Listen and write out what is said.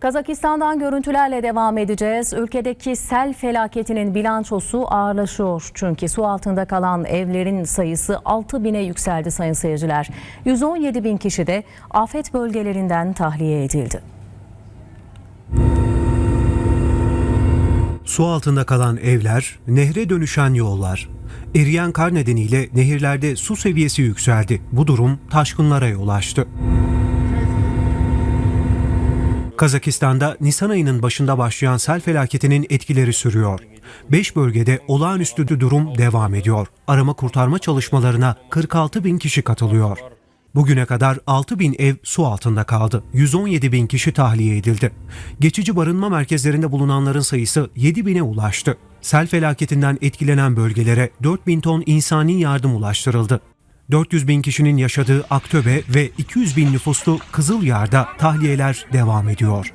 Kazakistan'dan görüntülerle devam edeceğiz. Ülkedeki sel felaketinin bilançosu ağırlaşıyor. Çünkü su altında kalan evlerin sayısı 6 bine yükseldi sayın seyirciler. 117 bin kişi de afet bölgelerinden tahliye edildi. Su altında kalan evler, nehre dönüşen yollar. Eriyen kar nedeniyle nehirlerde su seviyesi yükseldi. Bu durum taşkınlara yol açtı. Kazakistan'da Nisan ayının başında başlayan sel felaketinin etkileri sürüyor. 5 bölgede olağanüstü durum devam ediyor. Arama kurtarma çalışmalarına 46 bin kişi katılıyor. Bugüne kadar 6 bin ev su altında kaldı. 117 bin kişi tahliye edildi. Geçici barınma merkezlerinde bulunanların sayısı 7 bine ulaştı. Sel felaketinden etkilenen bölgelere 4 bin ton insani yardım ulaştırıldı. 400 bin kişinin yaşadığı Aktöbe ve 200 bin nüfuslu Kızılyar'da tahliyeler devam ediyor.